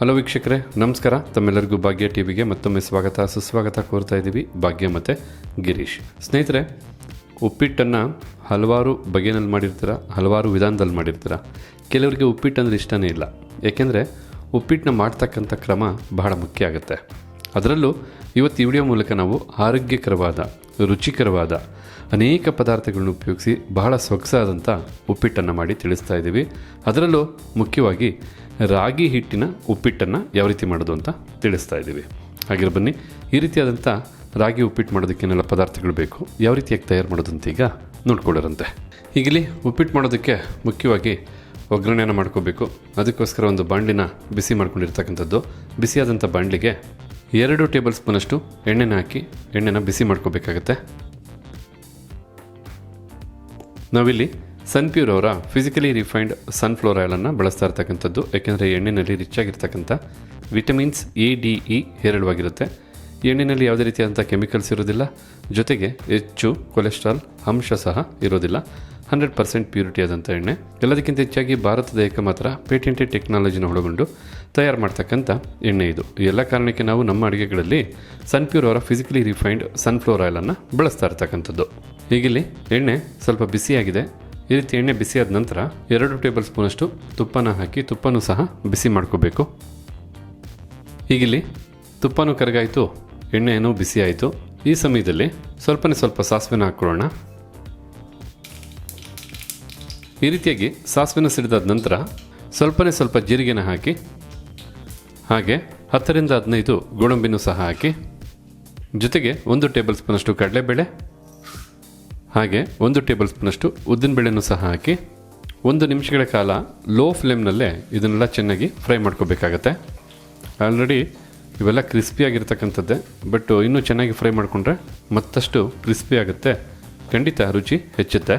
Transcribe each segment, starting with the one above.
Hello ವೀಕ್ಷಕರೇ, ನಮಸ್ಕಾರ. ತಮ್ಮೆಲ್ಲರಿಗೂ ಭಾಗ್ಯ ಟಿವಿಗೆ ಮತ್ತೊಮ್ಮೆ ಸ್ವಾಗತ. ಸುಸ್ವಾಗತ ಕೋರ್ತಾ ಇದ್ದೀವಿ ಭಾಗ್ಯ ಮತ್ತು ಗಿರೀಶ್. ಸ್ನೇಹಿತರೆ, ಉಪ್ಪಿಟ್ಟನ್ನು ಹಲವಾರು ಬಗೆಯಲ್ಲಿ ಮಾಡಿರ್ತೀರ, ಹಲವಾರು ವಿಧಾನದಲ್ಲಿ ಮಾಡಿರ್ತೀರ. ಕೆಲವರಿಗೆ ಉಪ್ಪಿಟ್ಟು ಅಂದರೆ ಇಷ್ಟನೇ ಇಲ್ಲ. ಏಕೆಂದರೆ ಉಪ್ಪಿಟ್ಟನ್ನ ಮಾಡ್ತಕ್ಕಂಥ ಕ್ರಮ ಬಹಳ ಮುಖ್ಯ ಆಗುತ್ತೆ. ಅದರಲ್ಲೂ ಇವತ್ತು ಈ ವಿಡಿಯೋ ಮೂಲಕ ನಾವು ಆರೋಗ್ಯಕರವಾದ, ರುಚಿಕರವಾದ, ಅನೇಕ ಪದಾರ್ಥಗಳನ್ನು ಉಪಯೋಗಿಸಿ ಬಹಳ ಸೊಗಸಾದಂಥ ಉಪ್ಪಿಟ್ಟನ್ನು ಮಾಡಿ ತಿಳಿಸ್ತಾ ಇದ್ದೀವಿ. ಅದರಲ್ಲೂ ಮುಖ್ಯವಾಗಿ ರಾಗಿ ಹಿಟ್ಟಿನ ಉಪ್ಪಿಟ್ಟನ್ನು ಯಾವ ರೀತಿ ಮಾಡೋದು ಅಂತ ತಿಳಿಸ್ತಾ ಇದ್ದೀವಿ. ಹಾಗಿರೋ ಬನ್ನಿ, ಈ ರೀತಿಯಾದಂಥ ರಾಗಿ ಉಪ್ಪಿಟ್ಟು ಮಾಡೋದಕ್ಕೆ ಏನೆಲ್ಲ ಪದಾರ್ಥಗಳು ಬೇಕು, ಯಾವ ರೀತಿಯಾಗಿ ತಯಾರು ಮಾಡೋದು ಅಂತ ಈಗ ನೋಡ್ಕೊಳ್ಳೋರಂತೆ. ಈಗಲಿ ಉಪ್ಪಿಟ್ಟು ಮಾಡೋದಕ್ಕೆ ಮುಖ್ಯವಾಗಿ ಒಗ್ಗರಣೆಯನ್ನು ಮಾಡ್ಕೋಬೇಕು. ಅದಕ್ಕೋಸ್ಕರ ಒಂದು ಬಾಂಡಿನ ಬಿಸಿ ಮಾಡ್ಕೊಂಡಿರ್ತಕ್ಕಂಥದ್ದು. ಬಿಸಿಯಾದಂಥ ಬಾಂಡ್ಲಿಗೆ ಎರಡು ಟೇಬಲ್ ಸ್ಪೂನಷ್ಟು ಎಣ್ಣೆನ ಹಾಕಿ ಎಣ್ಣೆನ ಬಿಸಿ ಮಾಡ್ಕೋಬೇಕಾಗತ್ತೆ. ನಾವಿಲ್ಲಿ ಸನ್ಪ್ಯೂರ್ ಅವರ ಫಿಸಿಕಲಿ ರಿಫೈನ್ಡ್ ಸನ್ಫ್ಲವರ್ ಆಯಿಲನ್ನು ಬಳಸ್ತಾ ಇರ್ತಕ್ಕಂಥದ್ದು. ಯಾಕೆಂದರೆ ಎಣ್ಣೆಯಲ್ಲಿ ರಿಚ್ ಆಗಿರ್ತಕ್ಕಂಥ ವಿಟಮಿನ್ಸ್ ಎ ಡಿ ಇ ಹೇರಳವಾಗಿರುತ್ತೆ. ಎಣ್ಣೆನಲ್ಲಿ ಯಾವುದೇ ರೀತಿಯಾದಂಥ ಕೆಮಿಕಲ್ಸ್ ಇರೋದಿಲ್ಲ ಜೊತೆಗೆ ಹೆಚ್ಚು ಕೊಲೆಸ್ಟ್ರಾಲ್ ಅಂಶ ಸಹ ಇರೋದಿಲ್ಲ ಹಂಡ್ರೆಡ್ ಪರ್ಸೆಂಟ್ ಪ್ಯೂರಿಟಿ ಆದಂಥ ಎಣ್ಣೆ. ಎಲ್ಲದಕ್ಕಿಂತ ಹೆಚ್ಚಾಗಿ ಭಾರತದ ಏಕಮಾತ್ರ ಪೇಟೆಂಟೆಡ್ ಟೆಕ್ನಾಲಜಿನ ಒಳಗೊಂಡು ತಯಾರು ಮಾಡ್ತಕ್ಕಂಥ ಎಣ್ಣೆ ಇದು. ಎಲ್ಲ ಕಾರಣಕ್ಕೆ ನಾವು ನಮ್ಮ ಅಡುಗೆಗಳಲ್ಲಿ ಸನ್ಪ್ಯೂರ್ ಅವರ ಫಿಸಿಕಲಿ ರಿಫೈನ್ಡ್ ಸನ್ಫ್ಲೋರ್ ಆಯಿಲನ್ನು ಬಳಸ್ತಾ ಇರ್ತಕ್ಕಂಥದ್ದು. ಈಗಿಲ್ಲಿ ಎಣ್ಣೆ ಸ್ವಲ್ಪ ಬಿಸಿಯಾಗಿದೆ. ಈ ರೀತಿ ಎಣ್ಣೆ ಬಿಸಿಯಾದ ನಂತರ ಎರಡು ಟೇಬಲ್ ಸ್ಪೂನಷ್ಟು ತುಪ್ಪನ ಹಾಕಿ ತುಪ್ಪನೂ ಸಹ ಬಿಸಿ ಮಾಡ್ಕೋಬೇಕು. ಈಗಿಲ್ಲಿ ತುಪ್ಪನೂ ಕರಗಾಯಿತು ಎಣ್ಣೆಯನ್ನು ಬಿಸಿ ಆಯಿತು. ಈ ಸಮಯದಲ್ಲಿ ಸ್ವಲ್ಪನೇ ಸ್ವಲ್ಪ ಸಾಸಿವೆನ ಹಾಕ್ಕೊಳ್ಳೋಣ ಈ ರೀತಿಯಾಗಿ ಸಾಸಿವೆನ ಸಿಡಿದಾದ ನಂತರ ಸ್ವಲ್ಪನೇ ಸ್ವಲ್ಪ ಜೀರಿಗೆನ ಹಾಕಿ, ಹಾಗೆ ಹತ್ತರಿಂದ ಹದಿನೈದು ಗೋಡಂಬಿನೂ ಸಹ ಹಾಕಿ. ಜೊತೆಗೆ ಒಂದು ಟೇಬಲ್ ಸ್ಪೂನಷ್ಟು ಕಡಲೆಬೇಳೆ ಹಾಗೆ ಒಂದು ಟೇಬಲ್ ಸ್ಪೂನಷ್ಟು ಉದ್ದಿನಬೇಳೆನೂ ಸಹ ಹಾಕಿ ಒಂದು ನಿಮಿಷಗಳ ಕಾಲ ಲೋ ಫ್ಲೇಮ್ನಲ್ಲೇ ಇದನ್ನೆಲ್ಲ ಚೆನ್ನಾಗಿ ಫ್ರೈ ಮಾಡ್ಕೋಬೇಕಾಗತ್ತೆ. ಆಲ್ರೆಡಿ ಇವೆಲ್ಲ ಕ್ರಿಸ್ಪಿಯಾಗಿರ್ತಕ್ಕಂಥದ್ದೇ ಬಟ್ ಇನ್ನೂ ಚೆನ್ನಾಗಿ ಫ್ರೈ ಮಾಡಿಕೊಂಡ್ರೆ ಮತ್ತಷ್ಟು ಕ್ರಿಸ್ಪಿ ಆಗುತ್ತೆ. ಖಂಡಿತ ರುಚಿ ಹೆಚ್ಚುತ್ತೆ.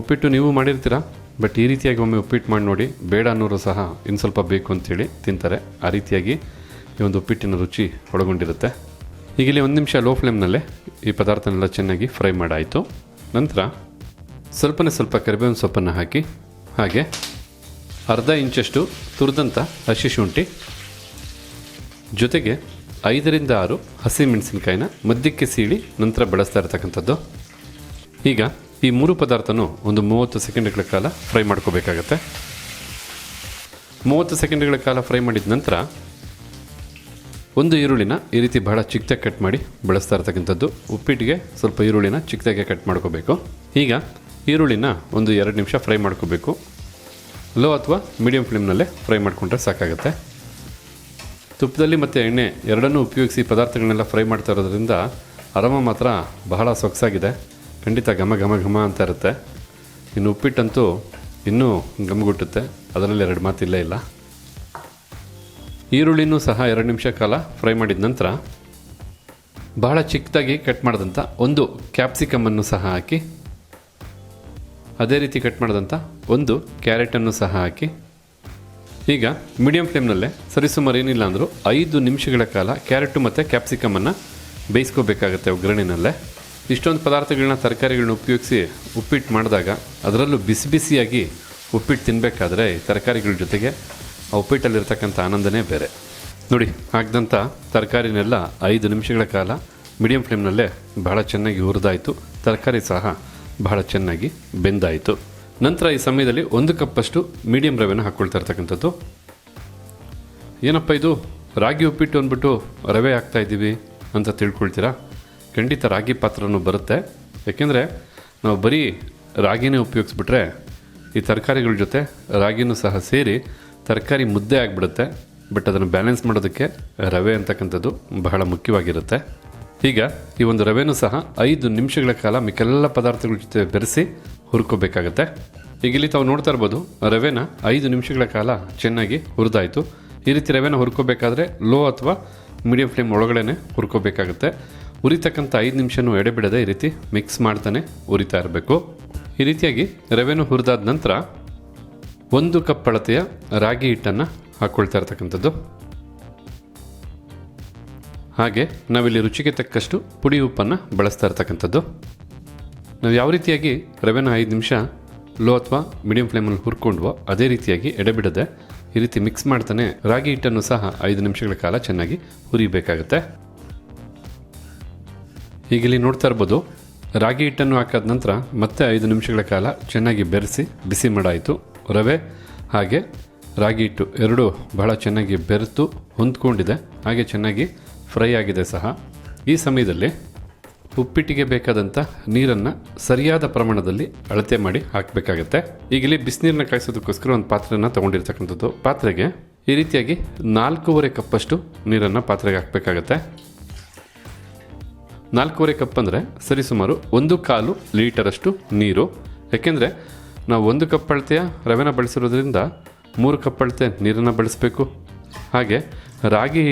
ಉಪ್ಪಿಟ್ಟು ನೀವು ಮಾಡಿರ್ತೀರಾ? ಬಟ್ ಈ ರೀತಿಯಾಗಿ ಒಮ್ಮೆ ಉಪ್ಪಿಟ್ಟು ಮಾಡಿ ನೋಡಿ, ಬೇಡ ಅನ್ನೋರು ಸಹ ಇನ್ನು ಸ್ವಲ್ಪ ಬೇಕು ಅಂತೇಳಿ ತಿಂತಾರೆ. ಆ ರೀತಿಯಾಗಿ ಈ ಒಂದು ಉಪ್ಪಿಟ್ಟಿನ ರುಚಿ ಒಳಗೊಂಡಿರುತ್ತೆ. ಈಗಿಲ್ಲಿ ಒಂದು ನಿಮಿಷ ಲೋ ಫ್ಲೇಮ್ನಲ್ಲೇ ಈ ಪದಾರ್ಥನೆಲ್ಲ ಚೆನ್ನಾಗಿ ಫ್ರೈ ಮಾಡಾಯಿತು. ನಂತರ ಸ್ವಲ್ಪನೇ ಸ್ವಲ್ಪ ಕರಿಬೇವಿನ ಸೊಪ್ಪನ್ನು ಹಾಕಿ, ಹಾಗೆ ಅರ್ಧ ಇಂಚಷ್ಟು ತುರಿದಂಥ ಹಸಿ ಶುಂಠಿ, ಜೊತೆಗೆ ಐದರಿಂದ ಆರು ಹಸಿಮೆಣಸಿನಕಾಯಿನ ಮಧ್ಯಕ್ಕೆ ಸೀಳಿ ನಂತರ ಬಳಸ್ತಾ ಇರತಕ್ಕಂಥದ್ದು. ಈಗ ಈ ಮೂರು ಪದಾರ್ಥನೂ ಒಂದು ಮೂವತ್ತು ಸೆಕೆಂಡ್ಗಳ ಕಾಲ ಫ್ರೈ ಮಾಡ್ಕೋಬೇಕಾಗತ್ತೆ. ಮೂವತ್ತು ಸೆಕೆಂಡ್ಗಳ ಕಾಲ ಫ್ರೈ ಮಾಡಿದ ನಂತರ ಒಂದು ಈರುಳ್ಳಿನ ಈ ರೀತಿ ಬಹಳ ಚಿಕ್ಕದಾಗಿ ಕಟ್ ಮಾಡಿ ಬಳಸ್ತಾ ಇರ್ತಕ್ಕಂಥದ್ದು. ಉಪ್ಪಿಟ್ಟಿಗೆ ಸ್ವಲ್ಪ ಈರುಳ್ಳಿನ ಚಿಕ್ಕದಾಗೆ ಕಟ್ ಮಾಡ್ಕೋಬೇಕು. ಈಗ ಈರುಳ್ಳಿನ ಒಂದು ಎರಡು ನಿಮಿಷ ಫ್ರೈ ಮಾಡ್ಕೋಬೇಕು. ಲೋ ಅಥವಾ ಮೀಡಿಯಂ ಫ್ಲೇಮ್ನಲ್ಲೇ ಫ್ರೈ ಮಾಡಿಕೊಂಡ್ರೆ ಸಾಕಾಗುತ್ತೆ. ತುಪ್ಪದಲ್ಲಿ ಮತ್ತು ಎಣ್ಣೆ ಎರಡನ್ನೂ ಉಪಯೋಗಿಸಿ ಪದಾರ್ಥಗಳನ್ನೆಲ್ಲ ಫ್ರೈ ಮಾಡ್ತಾ ಇರೋದ್ರಿಂದ ಅರಮ ಮಾತ್ರ ಬಹಳ ಸೊಗಸಾಗಿದೆ. ಖಂಡಿತ ಘಮ ಘಮ ಘಮ ಅಂತ ಇರುತ್ತೆ. ಇನ್ನು ಉಪ್ಪಿಟ್ಟಂತೂ ಇನ್ನೂ ಗಮಗುಟ್ಟುತ್ತೆ ಅದರಲ್ಲಿ ಎರಡು ಮಾತಿಲ್ಲೇ ಇಲ್ಲ. ಈರುಳ್ಳಿನೂ ಸಹ ಎರಡು ನಿಮಿಷ ಕಾಲ ಫ್ರೈ ಮಾಡಿದ ನಂತರ ಬಹಳ ಚಿಕ್ಕದಾಗಿ ಕಟ್ ಮಾಡಿದಂಥ ಒಂದು ಕ್ಯಾಪ್ಸಿಕಮನ್ನು ಸಹ ಹಾಕಿ, ಅದೇ ರೀತಿ ಕಟ್ ಮಾಡಿದಂಥ ಒಂದು ಕ್ಯಾರೆಟನ್ನು ಸಹ ಹಾಕಿ, ಈಗ ಮೀಡಿಯಂ ಫ್ಲೇಮ್ನಲ್ಲೇ ಸರಿಸುಮಾರು ಏನಿಲ್ಲ ಅಂದರೂ ಐದು ನಿಮಿಷಗಳ ಕಾಲ ಕ್ಯಾರೆಟು ಮತ್ತು ಕ್ಯಾಪ್ಸಿಕಮನ್ನು ಬೇಯಿಸ್ಕೋಬೇಕಾಗತ್ತೆ ಒಗ್ಗರಣೆಯಲ್ಲೇ ಇಷ್ಟೊಂದು ಪದಾರ್ಥಗಳನ್ನ ತರಕಾರಿಗಳನ್ನ ಉಪಯೋಗಿಸಿ ಉಪ್ಪಿಟ್ಟು ಮಾಡಿದಾಗ ಅದರಲ್ಲೂ ಬಿಸಿ ಬಿಸಿಯಾಗಿ ಉಪ್ಪಿಟ್ಟು ತಿನ್ನಬೇಕಾದ್ರೆ ತರಕಾರಿಗಳ ಜೊತೆಗೆ ಆ ಉಪ್ಪಿಟ್ಟಲ್ಲಿರ್ತಕ್ಕಂಥ ಆನಂದನೇ ಬೇರೆ. ನೋಡಿ, ಹಾಕಿದಂಥ ತರಕಾರಿನೆಲ್ಲ ಐದು ನಿಮಿಷಗಳ ಕಾಲ ಮೀಡಿಯಂ ಫ್ಲೇಮ್ನಲ್ಲೇ ಬಹಳ ಚೆನ್ನಾಗಿ ಹುರಿದಾಯಿತು. ತರಕಾರಿ ಸಹ ಬಹಳ ಚೆನ್ನಾಗಿ ಬೆಂದಾಯಿತು. ನಂತರ ಈ ಸಮಯದಲ್ಲಿ ಒಂದು ಕಪ್ಪಷ್ಟು ಮೀಡಿಯಂ ರವೆನ ಹಾಕ್ಕೊಳ್ತಾ ಇರ್ತಕ್ಕಂಥದ್ದು. ಏನಪ್ಪ ಇದು? ರಾಗಿ ಉಪ್ಪಿಟ್ಟು ಅಂದ್ಬಿಟ್ಟು ರವೆ ಹಾಕ್ತಾ ಇದ್ದೀವಿ ಅಂತ ತಿಳ್ಕೊಳ್ತೀರಾ? ಖಂಡಿತ ರಾಗಿ ಪಾತ್ರನೂ ಬರುತ್ತೆ. ಯಾಕೆಂದರೆ ನಾವು ಬರೀ ರಾಗಿನೇ ಉಪಯೋಗಿಸ್ಬಿಟ್ರೆ ಈ ತರಕಾರಿಗಳ ಜೊತೆ ರಾಗಿನೂ ಸಹ ಸೇರಿ ತರಕಾರಿ ಮುದ್ದೆ ಆಗಿಬಿಡುತ್ತೆ ಬಟ್ ಅದನ್ನು ಬ್ಯಾಲೆನ್ಸ್ ಮಾಡೋದಕ್ಕೆ ರವೆ ಅಂತಕ್ಕಂಥದ್ದು ಬಹಳ ಮುಖ್ಯವಾಗಿರುತ್ತೆ. ಈಗ ಈ ಒಂದು ರವೆನೂ ಸಹ ಐದು ನಿಮಿಷಗಳ ಕಾಲ ಮಿಕ್ಕೆಲ್ಲ ಪದಾರ್ಥಗಳ ಜೊತೆ ಬೆರೆಸಿ ಹುರ್ಕೋಬೇಕಾಗತ್ತೆ. ಈಗ ಇಲ್ಲಿ ತಾವು ನೋಡ್ತಾ ಇರ್ಬೋದು, ರವೆನ ಐದು ನಿಮಿಷಗಳ ಕಾಲ ಚೆನ್ನಾಗಿ ಹುರಿದಾಯಿತು. ಈ ರೀತಿ ರವೆನ ಹುರ್ಕೋಬೇಕಾದ್ರೆ ಲೋ ಅಥವಾ ಮೀಡಿಯಂ ಫ್ಲೇಮ್ ಒಳಗಡೆ ಹುರ್ಕೋಬೇಕಾಗುತ್ತೆ. ಉರಿತಕ್ಕಂಥ ಐದು ನಿಮಿಷನೂ ಎಡೆಬಿಡದೆ ಈ ರೀತಿ ಮಿಕ್ಸ್ ಮಾಡ್ತಾನೆ ಉರಿತಾ ಇರಬೇಕು. ಈ ರೀತಿಯಾಗಿ ರವೆನೂ ಹುರಿದಾದ ನಂತರ ಒಂದು ಕಪ್ ಅಳತೆಯ ರಾಗಿ ಹಿಟ್ಟನ್ನು ಹಾಕ್ಕೊಳ್ತಾ ಇರ್ತಕ್ಕಂಥದ್ದು. ಹಾಗೆ ನಾವಿಲ್ಲಿ ರುಚಿಗೆ ತಕ್ಕಷ್ಟು ಪುಡಿ ಉಪ್ಪನ್ನು ಬಳಸ್ತಾ ಇರ್ತಕ್ಕಂಥದ್ದು. ನಾವು ಯಾವ ರೀತಿಯಾಗಿ ರವೆನ ಐದು ನಿಮಿಷ ಲೋ ಅಥವಾ ಮೀಡಿಯಂ ಫ್ಲೇಮಲ್ಲಿ ಹುರ್ಕೊಂಡ್ವೋ ಅದೇ ರೀತಿಯಾಗಿ ಎಡೆಬಿಡದೆ ಈ ರೀತಿ ಮಿಕ್ಸ್ ಮಾಡ್ತಾನೆ ರಾಗಿ ಹಿಟ್ಟನ್ನು ಸಹ ಐದು ನಿಮಿಷಗಳ ಕಾಲ ಚೆನ್ನಾಗಿ ಹುರಿಬೇಕಾಗುತ್ತೆ. ಈಗ ಇಲ್ಲಿ ನೋಡ್ತಾ ಇರ್ಬೋದು, ರಾಗಿ ಹಿಟ್ಟನ್ನು ಹಾಕಾದ ನಂತರ ಮತ್ತೆ ಐದು ನಿಮಿಷಗಳ ಕಾಲ ಚೆನ್ನಾಗಿ ಬೆರೆಸಿ ಬಿಸಿ ಮಾಡಾಯಿತು. ರವೆ, ಹಾಗೆ ರಾಗಿ ಹಿಟ್ಟು ಎರಡು ಬಹಳ ಚೆನ್ನಾಗಿ ಬೆರೆತು ಹೊಂದ್ಕೊಂಡಿದೆ. ಹಾಗೆ ಚೆನ್ನಾಗಿ ಫ್ರೈ ಆಗಿದೆ ಸಹ. ಈ ಸಮಯದಲ್ಲಿ ಉಪ್ಪಿಟ್ಟಿಗೆ ಬೇಕಾದಂಥ ನೀರನ್ನು ಸರಿಯಾದ ಪ್ರಮಾಣದಲ್ಲಿ ಅಳತೆ ಮಾಡಿ ಹಾಕಬೇಕಾಗತ್ತೆ. ಈಗ ಇಲ್ಲಿ ಬಿಸಿನೀರನ್ನ ಕಾಯಿಸೋದಕ್ಕೋಸ್ಕರ ಒಂದು ಪಾತ್ರೆನ ತೊಗೊಂಡಿರ್ತಕ್ಕಂಥದ್ದು. ಪಾತ್ರೆಗೆ ಈ ರೀತಿಯಾಗಿ ನಾಲ್ಕೂವರೆ ಕಪ್ಪಷ್ಟು ನೀರನ್ನು ಪಾತ್ರೆಗೆ ಹಾಕಬೇಕಾಗತ್ತೆ. ನಾಲ್ಕೂವರೆ ಕಪ್ ಅಂದರೆ ಸರಿಸುಮಾರು ಒಂದು ಕಾಲು ಲೀಟರಷ್ಟು ನೀರು. ಯಾಕೆಂದರೆ ನಾವು ಒಂದು ಕಪ್ ಅಳತೆಯ ರವೆನ ಬಳಸಿರೋದ್ರಿಂದ ಮೂರು ಕಪ್ ಅಳತೆ ನೀರನ್ನು ಬಳಸಬೇಕು. ಹಾಗೆ ರಾಗಿ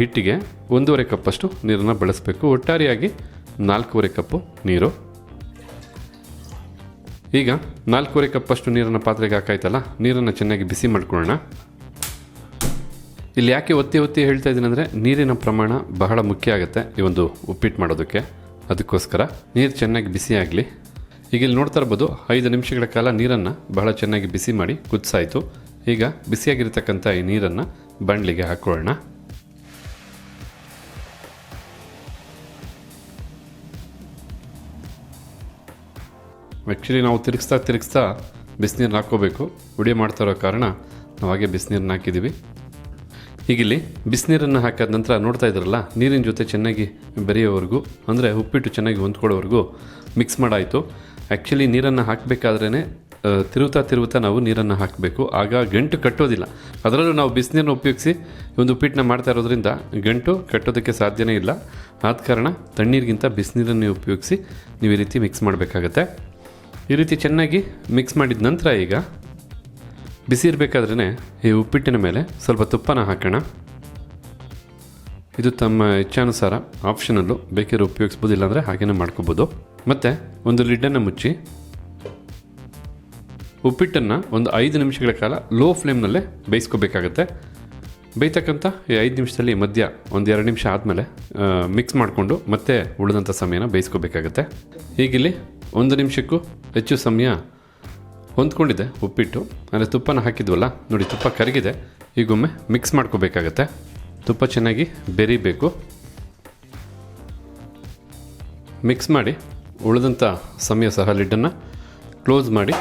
ಹಿಟ್ಟಿಗೆ ಒಂದೂವರೆ ಕಪ್ಪಷ್ಟು ನೀರನ್ನು ಬಳಸಬೇಕು. ಒಟ್ಟಾರೆಯಾಗಿ ನಾಲ್ಕೂವರೆ ಕಪ್ಪು ನೀರು. ಈಗ ನಾಲ್ಕೂವರೆ ಕಪ್ಪಷ್ಟು ನೀರನ್ನು ಪಾತ್ರೆಗೆ ಹಾಕಾಯ್ತಲ್ಲ, ನೀರನ್ನು ಚೆನ್ನಾಗಿ ಬಿಸಿ ಮಾಡ್ಕೊಳ್ಳೋಣ. ಇಲ್ಲಿ ಯಾಕೆ ಒತ್ತಿ ಒತ್ತಿ ಹೇಳ್ತಾ ಇದ್ದೀನಿ ನೀರಿನ ಪ್ರಮಾಣ ಬಹಳ ಮುಖ್ಯ ಆಗುತ್ತೆ ಈ ಒಂದು ಉಪ್ಪಿಟ್ಟು ಮಾಡೋದಕ್ಕೆ. ಅದಕ್ಕೋಸ್ಕರ ನೀರು ಚೆನ್ನಾಗಿ ಬಿಸಿ ಆಗಲಿ. ಈಗ ಇಲ್ಲಿ ನೋಡ್ತಾ ಇರ್ಬೋದು, ಐದು ನಿಮಿಷಗಳ ಕಾಲ ನೀರನ್ನು ಬಹಳ ಚೆನ್ನಾಗಿ ಬಿಸಿ ಮಾಡಿ ಕುದಿಸಾಯಿತು. ಈಗ ಬಿಸಿಯಾಗಿರ್ತಕ್ಕಂಥ ಈ ನೀರನ್ನು ಬಂಡ್ಲಿಗೆ ಹಾಕೊಳ್ಳೋಣ. ಆ್ಯಕ್ಚುಲಿ ನಾವು ತಿರುಗಿಸ್ತಾ ತಿರುಗಿಸ್ತಾ ಬಿಸಿನೀರನ್ನ ಹಾಕ್ಕೋಬೇಕು. ಉಡಿ ಮಾಡ್ತಾ ಇರೋ ಕಾರಣ ನಾವು ಹಾಗೆ ಬಿಸಿನೀರನ್ನ ಹಾಕಿದ್ದೀವಿ. ಈಗಿಲ್ಲಿ ಬಿಸಿನೀರನ್ನು ಹಾಕಿದ ನಂತರ ನೋಡ್ತಾ ಇದ್ರಲ್ಲ ನೀರಿನ ಜೊತೆ ಚೆನ್ನಾಗಿ ಬೆರೆಯೋವರೆಗೂ, ಅಂದರೆ ಉಪ್ಪಿಟ್ಟು ಚೆನ್ನಾಗಿ ಹೊಂದ್ಕೊಳ್ಳೋವರೆಗೂ ಮಿಕ್ಸ್ ಮಾಡಾಯಿತು. ಆ್ಯಕ್ಚುಲಿ ನೀರನ್ನು ಹಾಕಬೇಕಾದ್ರೇ ತಿರುವುತ್ತಾ ತಿರುವುತ್ತಾ ನಾವು ನೀರನ್ನು ಹಾಕಬೇಕು. ಆಗ ಗಂಟು ಕಟ್ಟೋದಿಲ್ಲ. ಅದರಲ್ಲೂ ನಾವು ಬಿಸಿನೀರನ್ನ ಉಪಯೋಗಿಸಿ ಒಂದು ಉಪ್ಪಿಟ್ಟನ್ನ ಮಾಡ್ತಾ ಇರೋದ್ರಿಂದ ಗಂಟು ಕಟ್ಟೋದಕ್ಕೆ ಸಾಧ್ಯನೇ ಇಲ್ಲ. ಆದ ಕಾರಣ ತಣ್ಣೀರಿಗಿಂತ ಬಿಸಿನೀರನ್ನೇ ಉಪಯೋಗಿಸಿ ನೀವು ಈ ರೀತಿ ಮಿಕ್ಸ್ ಮಾಡಬೇಕಾಗತ್ತೆ. ಈ ರೀತಿ ಚೆನ್ನಾಗಿ ಮಿಕ್ಸ್ ಮಾಡಿದ ನಂತರ ಈಗ ಬಿಸಿ ಇರಬೇಕಾದ್ರೇ ಈ ಉಪ್ಪಿಟ್ಟಿನ ಮೇಲೆ ಸ್ವಲ್ಪ ತುಪ್ಪನ ಹಾಕೋಣ. ಇದು ತಮ್ಮ ಇಚ್ಛಾನುಸಾರ ಆಪ್ಷನಲ್ಲು ಬೇಕಿರೋ ಉಪಯೋಗಿಸ್ಬೋದು ಇಲ್ಲಾಂದರೆ ಹಾಗೇನೆ ಮಾಡ್ಕೋಬೋದು. ಮತ್ತು ಒಂದು ಲಿಡ್ಡನ್ನು ಮುಚ್ಚಿ. ಉಪ್ಪಿಟ್ಟನ್ನು ಒಂದು ಐದು ನಿಮಿಷಗಳ ಕಾಲ ಲೋ ಫ್ಲೇಮ್ನಲ್ಲೇ ಬೇಯಿಸ್ಕೋಬೇಕಾಗತ್ತೆ. ಬೇಯ್ತಕ್ಕಂಥ ಈ ಐದು ನಿಮಿಷದಲ್ಲಿ ಮಧ್ಯ ಒಂದು ಎರಡು ನಿಮಿಷ ಆದಮೇಲೆ ಮಿಕ್ಸ್ ಮಾಡಿಕೊಂಡು ಮತ್ತೆ ಉಳಿದಂಥ ಸಮಯನ ಬೇಯಿಸ್ಕೋಬೇಕಾಗತ್ತೆ. ಹೀಗಿಲ್ಲಿ ಒಂದು ನಿಮಿಷಕ್ಕೂ ಹೆಚ್ಚು ಸಮಯ ಹೊಂದ್ಕೊಂಡಿದೆ ಉಪ್ಪಿಟ್ಟು. ಅಂದರೆ ತುಪ್ಪನ ಹಾಕಿದ್ವಲ್ಲ, ನೋಡಿ ತುಪ್ಪ ಕರಗಿದೆ, ಈಗೊಮ್ಮೆ ಮಿಕ್ಸ್ ಮಾಡ್ಕೋಬೇಕಾಗತ್ತೆ. ತುಪ್ಪ ಚೆನ್ನಾಗಿ ಬೆರಿಬೇಕು. ಮಿಕ್ಸ್ ಮಾಡಿ ಉಳಿದಂಥ ಸಮಯ ಸಹ ಲಿಡ್ಡನ್ನು ಕ್ಲೋಸ್ ಮಾಡಿ,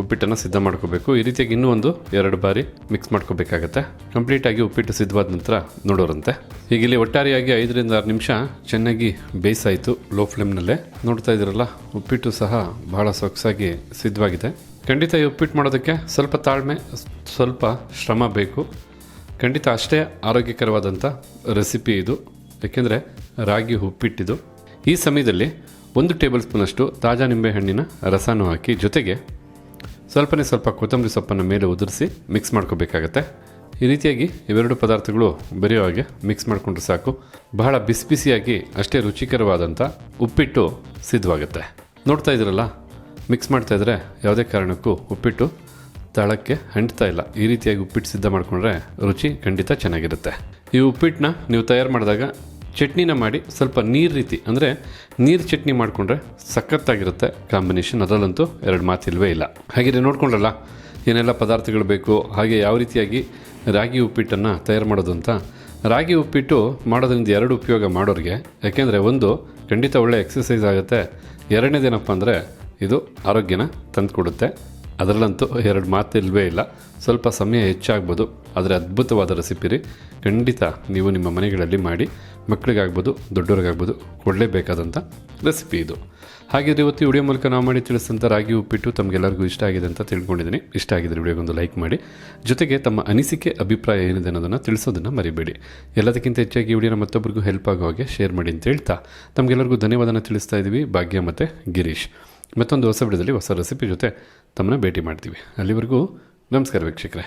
ಉಪ್ಪಿಟ್ಟನ್ನು ಸಿದ್ಧ ಮಾಡ್ಕೋಬೇಕು. ಈ ರೀತಿಯಾಗಿ ಇನ್ನೂ ಒಂದು ಎರಡು ಬಾರಿ ಮಿಕ್ಸ್ ಮಾಡ್ಕೋಬೇಕಾಗತ್ತೆ. ಕಂಪ್ಲೀಟಾಗಿ ಉಪ್ಪಿಟ್ಟು ಸಿದ್ಧವಾದ ನಂತರ ನೋಡೋರಂತೆ. ಈಗ ಇಲ್ಲಿ ಒಟ್ಟಾರೆಯಾಗಿ ಐದರಿಂದ ಆರು ನಿಮಿಷ ಚೆನ್ನಾಗಿ ಬೇಯಿಸಾಯಿತು ಲೋ ಫ್ಲೇಮ್ನಲ್ಲೇ ನೋಡ್ತಾ ಇದ್ದೀರಲ್ಲ, ಉಪ್ಪಿಟ್ಟು ಸಹ ಬಹಳ ಸೊಗಸಾಗಿ ಸಿದ್ಧವಾಗಿದೆ. ಖಂಡಿತ ಈ ಉಪ್ಪಿಟ್ಟು ಮಾಡೋದಕ್ಕೆ ಸ್ವಲ್ಪ ತಾಳ್ಮೆ, ಸ್ವಲ್ಪ ಶ್ರಮ ಬೇಕು. ಖಂಡಿತ ಅಷ್ಟೇ ಆರೋಗ್ಯಕರವಾದಂಥ ರೆಸಿಪಿ ಇದು. ಏಕೆಂದರೆ ರಾಗಿ ಉಪ್ಪಿಟ್ಟಿದು ಈ ಸಮಯದಲ್ಲಿ ಒಂದು ಟೇಬಲ್ ಸ್ಪೂನಷ್ಟು ತಾಜಾ ನಿಂಬೆಹಣ್ಣಿನ ರಸನೂ ಹಾಕಿ ಜೊತೆಗೆ ಸ್ವಲ್ಪನೇ ಸ್ವಲ್ಪ ಕೊತ್ತಂಬರಿ ಸೊಪ್ಪನ್ನು ಮೇಲೆ ಉದುರಿಸಿ ಮಿಕ್ಸ್ ಮಾಡ್ಕೋಬೇಕಾಗತ್ತೆ. ಈ ರೀತಿಯಾಗಿ ಇವೆರಡು ಪದಾರ್ಥಗಳು ಬೆರೆಯೋ ಹಾಗೆ ಮಿಕ್ಸ್ ಮಾಡಿಕೊಂಡ್ರೆ ಸಾಕು. ಬಹಳ ಬಿಸಿ ಬಿಸಿಯಾಗಿ ಅಷ್ಟೇ ರುಚಿಕರವಾದಂಥ ಉಪ್ಪಿಟ್ಟು ಸಿದ್ಧವಾಗುತ್ತೆ. ನೋಡ್ತಾ ಇದ್ದೀರಲ್ಲ ಮಿಕ್ಸ್ ಮಾಡ್ತಾ ಇದ್ರೆ ಯಾವುದೇ ಕಾರಣಕ್ಕೂ ಉಪ್ಪಿಟ್ಟು ತಳಕ್ಕೆ ಅಂಟ್ತಾ ಇಲ್ಲ. ಈ ರೀತಿಯಾಗಿ ಉಪ್ಪಿಟ್ಟು ಸಿದ್ಧ ಮಾಡಿಕೊಂಡ್ರೆ ರುಚಿ ಖಂಡಿತ ಚೆನ್ನಾಗಿರುತ್ತೆ. ಈ ಉಪ್ಪಿಟ್ಟನ್ನ ನೀವು ತಯಾರು ಮಾಡಿದಾಗ ಚಟ್ನಿನ ಮಾಡಿ ಸ್ವಲ್ಪ ನೀರು ರೀತಿ, ಅಂದರೆ ನೀರು ಚಟ್ನಿ ಮಾಡಿಕೊಂಡ್ರೆ ಸಖತ್ತಾಗಿರುತ್ತೆ ಕಾಂಬಿನೇಷನ್. ಅದರಲ್ಲಂತೂ ಎರಡು ಮಾತಿಲ್ವೇ ಇಲ್ಲ. ಹಾಗೆ ನೋಡ್ಕೊಂಡ್ರಲ್ಲ, ಏನೆಲ್ಲ ಪದಾರ್ಥಗಳು ಬೇಕು, ಹಾಗೆ ಯಾವ ರೀತಿಯಾಗಿ ರಾಗಿ ಉಪ್ಪಿಟ್ಟನ್ನು ತಯಾರು ಮಾಡೋದು ಅಂತ. ರಾಗಿ ಉಪ್ಪಿಟ್ಟು ಮಾಡೋದ್ರಿಂದ ಎರಡು ಉಪಯೋಗ ಮಾಡೋರಿಗೆ, ಯಾಕೆಂದರೆ ಒಂದು, ಖಂಡಿತ ಒಳ್ಳೆ ಎಕ್ಸಸೈಸ್ ಆಗುತ್ತೆ. ಎರಡನೇದೇನಪ್ಪ ಅಂದರೆ ಇದು ಆರೋಗ್ಯನ ತಂದುಕೊಡುತ್ತೆ. ಅದರಲ್ಲಂತೂ ಎರಡು ಮಾತಿಲ್ವೇ ಇಲ್ಲ. ಸ್ವಲ್ಪ ಸಮಯ ಹೆಚ್ಚಾಗ್ಬೋದು. ಆದರೆ ಅದ್ಭುತವಾದ ರೆಸಿಪಿ ರೀ. ಖಂಡಿತ ನೀವು ನಿಮ್ಮ ಮನೆಗಳಲ್ಲಿ ಮಾಡಿ ಮಕ್ಕಳಿಗಾಗ್ಬೋದು, ದೊಡ್ಡವ್ರಿಗಾಗ್ಬೋದು ಕೊಡಲೇಬೇಕಾದಂಥ ರೆಸಿಪಿ ಇದು. ಹಾಗಿದ್ರೆ ಇವತ್ತು ವಿಡಿಯೋ ಮೂಲಕ ನಾವು ಮಾಡಿ ತಿಳಿಸಿದಂಥ ರಾಗಿ, ಉಪ್ಪಿಟ್ಟು ತಮಗೆಲ್ಲರಿಗೂ ಇಷ್ಟ ಆಗಿದೆ ಅಂತ ತಿಳ್ಕೊಂಡಿದ್ದೀನಿ. ಇಷ್ಟ ಆಗಿದ್ರೆ ವಿಡಿಯೋಗೊಂದು ಲೈಕ್ ಮಾಡಿ. ಜೊತೆಗೆ ತಮ್ಮ ಅನಿಸಿಕೆ, ಅಭಿಪ್ರಾಯ ಏನಿದೆ ಅನ್ನೋದನ್ನು ತಿಳಿಸೋದನ್ನು ಮರಿಬೇಡಿ. ಎಲ್ಲದಕ್ಕಿಂತ ಹೆಚ್ಚಾಗಿ ಈ ವಿಡಿಯೋನ ಮತ್ತೊಬ್ಬರಿಗೂ ಹೆಲ್ಪ್ ಆಗೋ ಹಾಗೆ ಶೇರ್ ಮಾಡಿ ಅಂತ ಹೇಳ್ತಾ ತಮಗೆಲ್ಲರಿಗೂ ಧನ್ಯವಾದನ ತಿಳಿಸ್ತಾ ಇದ್ದೀವಿ. ಭಾಗ್ಯ ಮತ್ತು ಗಿರೀಶ್. ಮತ್ತೊಂದು ಹೊಸ ವಿಡಿಯೋದಲ್ಲಿ ಹೊಸ ರೆಸಿಪಿ ಜೊತೆ ತಮ್ಮನ್ನ ಭೇಟಿ ಮಾಡ್ತೀವಿ. ಅಲ್ಲಿವರೆಗೂ ನಮಸ್ಕಾರ ವೀಕ್ಷಕರೇ.